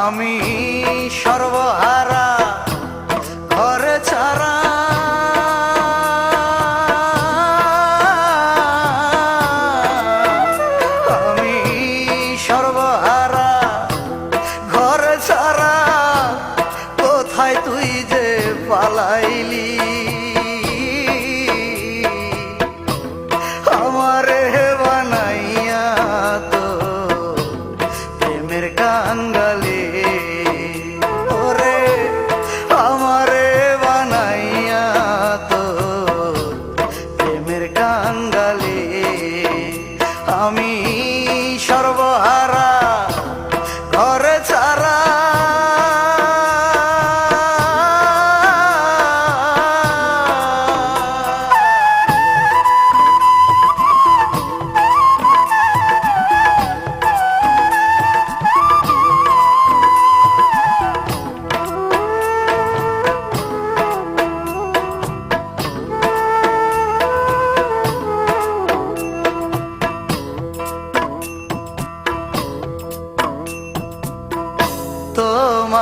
আমি সর্বহারা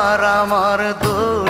তোমার আমার দুটি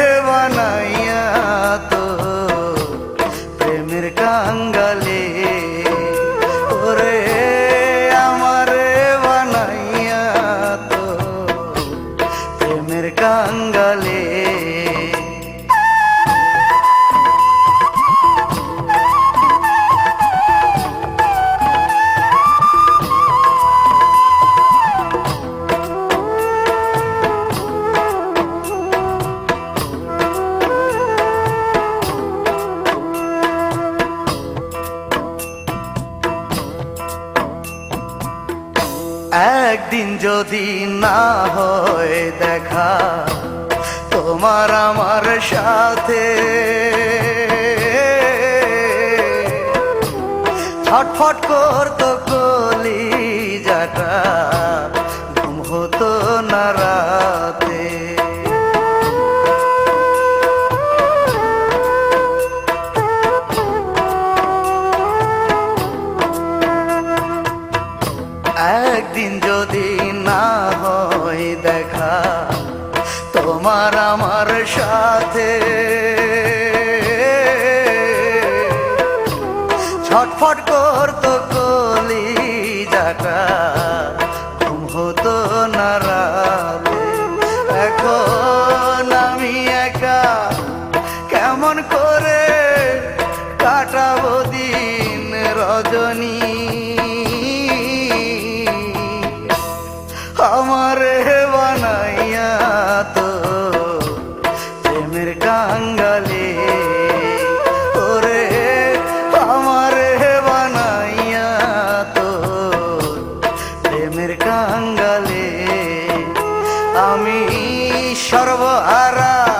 ganga একদিন যদি না হয় দেখা তোমার আমার সাথে। ছটফট করতো কলি যাটা একদিন যদি না হয় দেখা তোমার আমার সাথে। ছটফট করত কলি যাটা ঘুম হতো না রাতে। এখন আমি একা, কেমন করে কাটাবো দিন রজনী? সর্বহারা।